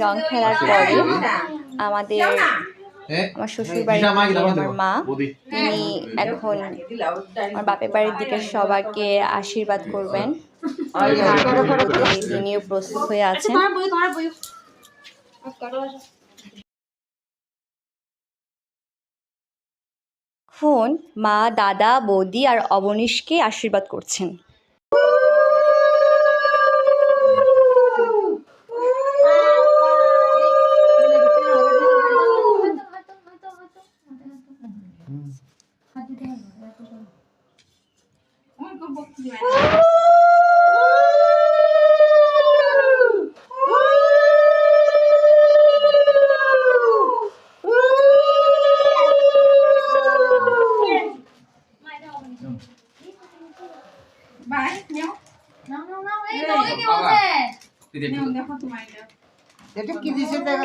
রং খেলার পরে আমাদের আমার শ্বশুর বাড়ির আমার মা তিনি এখন আমার বাপের বাড়ির দিকে সবাইকে আশীর্বাদ করবেন তিনিও প্রস্তুত হয়ে আছেন এখন মা দাদা বৌদি আর অবনীশকে আশীর্বাদ করছেন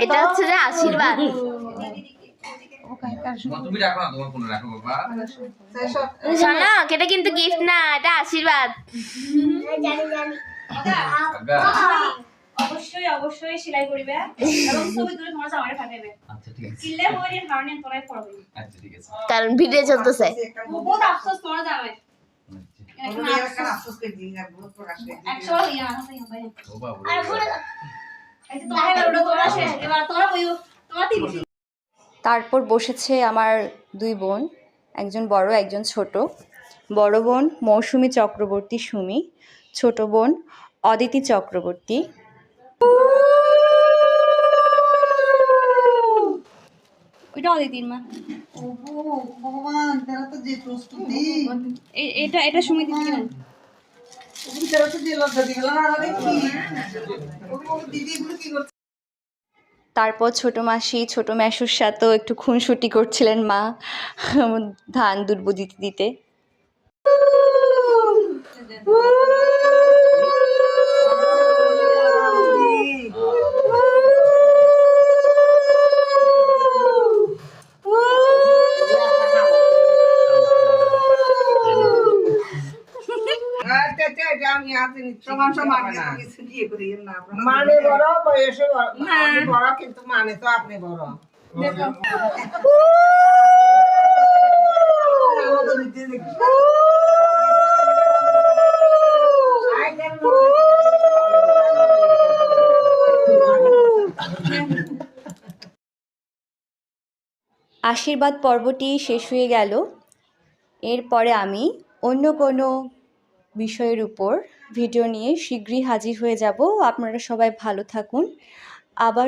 এটা হচ্ছে যে আশীর্বাদ তুমি রাখো না তোমার ফোনে রাখো বাবা। শোনো এটা কিন্তু গিফট না এটা আশীর্বাদ। অবশ্যই অবশ্যই সেলাই করিবে। এবং ছবি তুলে তোমার জামাই আচ্ছা ঠিক আছে। কিনলে কারণে তোরাই পড়বে। আচ্ছা ঠিক আছে। কারণ ভিডিও চলতেছে। বহুত আফসোস তোমার জামাই। একশো আছে ভাই ও বাবু এই যে তোমার এবার তোমরা শেষ এবার তোমরা বইও তোমার তিন তারপর বসেছে আমার দুই বোন একজন বড় একজন ছোট বড় বোন মৌসুমি চক্রবর্তী সুমি ছোট বোন অদিতি চক্রবর্তী ওইটা অদিতির মা এটা এটা না দিদি এগুলো কি করছে তারপর ছোট মাসি ছোট মেসোর সাথেও একটু খুনসুটি করছিলেন মা ধান দুর্ব দিতে দিতে। এটা আমি হাতে সমান সমান কিছু দিয়ে করি না মানে বড় বয়সে বড়। বড় কিন্তু মানে তো আপনি বড়। আশীর্বাদ পর্বটি শেষ হয়ে গেল। এরপরে আমি অন্য কোনো বিষয়ের উপর। ভিডিও নিয়ে শীঘ্রই হাজির হয়ে যাব। আপনারা সবাই ভালো থাকুন। আবার